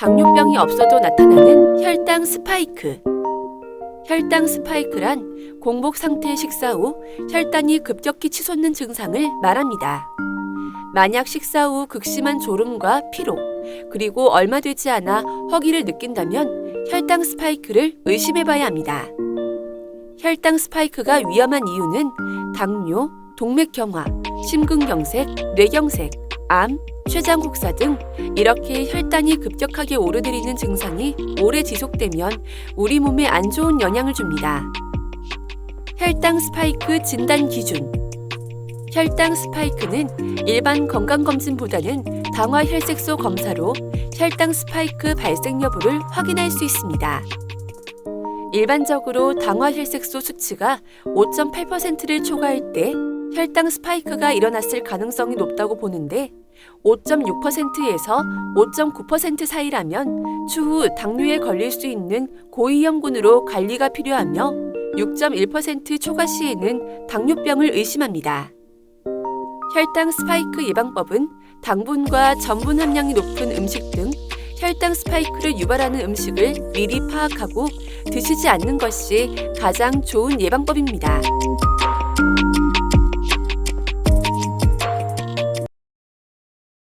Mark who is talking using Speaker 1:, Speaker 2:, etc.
Speaker 1: 당뇨병이 없어도 나타나는 혈당 스파이크. 혈당 스파이크란 공복 상태 식사 후 혈당이 급격히 치솟는 증상을 말합니다. 만약 식사 후 극심한 졸음과 피로, 그리고 얼마 되지 않아 허기를 느낀다면 혈당 스파이크를 의심해 봐야 합니다. 혈당 스파이크가 위험한 이유는 당뇨, 동맥경화, 심근경색, 뇌경색, 암, 췌장 혹사 등 이렇게 혈당이 급격하게 오르내리는 증상이 오래 지속되면 우리 몸에 안 좋은 영향을 줍니다. 혈당 스파이크 진단 기준 혈당 스파이크는 일반 건강검진보다는 당화 혈색소 검사로 혈당 스파이크 발생 여부를 확인할 수 있습니다. 일반적으로 당화 혈색소 수치가 5.8%를 초과할 때 혈당 스파이크가 일어났을 가능성이 높다고 보는데 5.6%에서 5.9% 사이라면 추후 당뇨에 걸릴 수 있는 고위험군으로 관리가 필요하며 6.1% 초과 시에는 당뇨병을 의심합니다. 혈당 스파이크 예방법은 당분과 전분 함량이 높은 음식 등 혈당 스파이크를 유발하는 음식을 미리 파악하고 드시지 않는 것이 가장 좋은 예방법입니다.